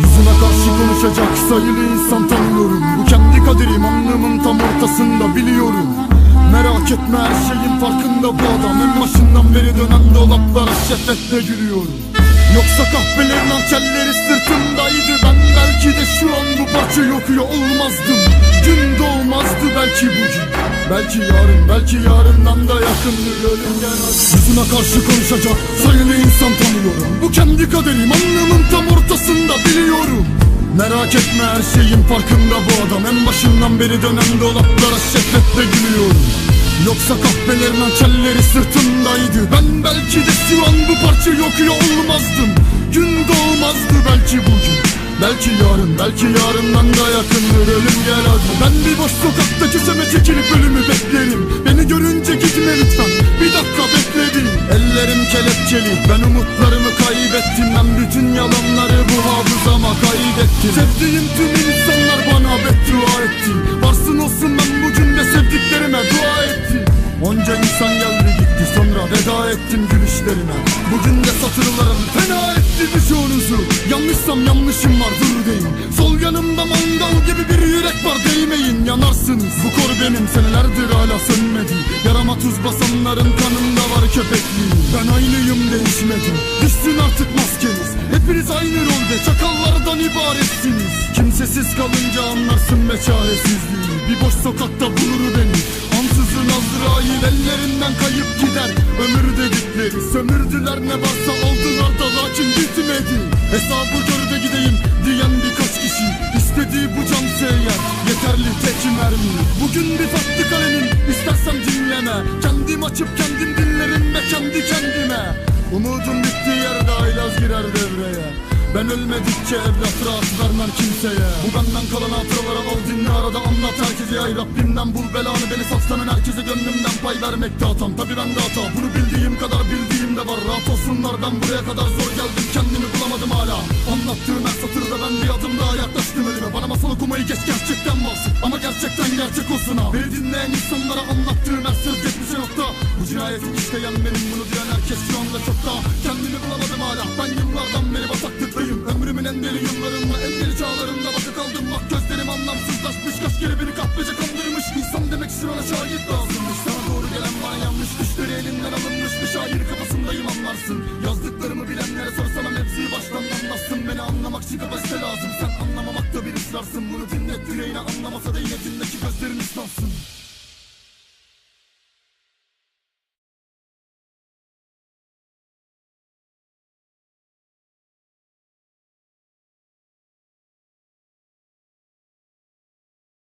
Yüzüme karşı konuşacak sayılı insan tanıyorum. Bu kendi kaderim anlamın tam ortasında biliyorum. Merak etme her şeyin farkında bu adam. En başından beri dönen dolaplara şefetle gülüyorum. Yoksa kahvelerin hançerleri sırtımdaydı. Ben belki de şu an bu parçayı okuyor olmazdım belki bugün Belki yarın, belki yarından da yakındır ölüm gelmez Yüzüme karşı konuşacak sayılı insan tanıyorum. Bu kendi kaderim anlamın tam ortasında biliyorum. Merak etme her şeyin farkında bu adam. En başından beri dönen dolaplara şefetle gülüyorum. Yoksa kahvelerin hançerleri sırtımdaydı. Ben belki de şu an bu parçayı okuyor olmazdım. Gün doğmazdı belki bugün Belki yarın, belki yarından da yakındır ölüm gel hadi. Ben bir boş sokakta köşeme çekilip ölümü beklerim. Beni görünce gitme lütfen, bir dakika bekledim. Ellerim kelepçeli, ben umutlarımı kaybettim. Ben bütün yalanları bu hafızama kaydettim. Sevdiğim tüm insanlar bana veda ettim gülüşlerime Bugün de satırlarım fena etti birçoğunuzu. Yanlışsam yanlışım var dur deyin. Sol yanımda mangal gibi bir yürek var değmeyin Yanarsınız. Bu kor benim senelerdir hala sönmedi. Yarama tuz basanların kanında var köpekliğim. Ben aynıyım değişmedim. Düşsün artık maskeniz. Hepiniz aynı rolde çakallardan ibaretsiniz. Kimsesiz kalınca anlarsın be çaresizliği. Bir boş sokakta bulur beni Ansızın Azrail ellerinden kayıp gider Ömür dedikleri sömürdüler ne varsa aldılar da lakin gitmedi Hesabı gör de gideyim diyen birkaç kişi İstediği bu can seyyar yeterli tek mermi Bugün bir farklı kalemim istersen dinleme. Kendim açıp kendim dinlerim ve kendi kendime. Umudum bittiği yerde aylaz girer devreye. Ben ölmedikçe evlat rahat vermem kimseye. Bu benden kalan hatıraları al dinle arada anlat herkese. Ay Rabbimden bul belanı beni saçlanan herkese. Gönlümden pay vermekte hatam Tabi ben de hata. Bunu bildiğim kadar bildiğim de var. Rahat olsunlar ben buraya kadar zor geldim. Kendimi bulamadım hala. Anlattığım her satırda ben bir adım daha yaklaştım ölüme Bana masal okumayı geç gerçekten bahset Ama gerçekten gerçek olsun ha. Beni dinleyen insanlara anlattığım her söz geçmişe nokta. Bu cinayeti işleyen benim bunu duyan herkes şu anda çokta Kendimi bulamadım gözlerim anlamsızlaşmış. Kaç kere beni kahvece kandırmış. İnsan demek ona şahit lazımmış. Sana doğru gelen bana yanlış. Düşleri elinden alınmış. Bir şair kafasındayım anlarsın Yazdıklarımı bilenlere sorsana mevzuyu baştan anlatsın. Beni anlamak için kapasite lazım. Sen anlamamakta bir ıslarsın. Bunu dinlet yüreğine anlamasa da yine dinle gözlerin ıslansın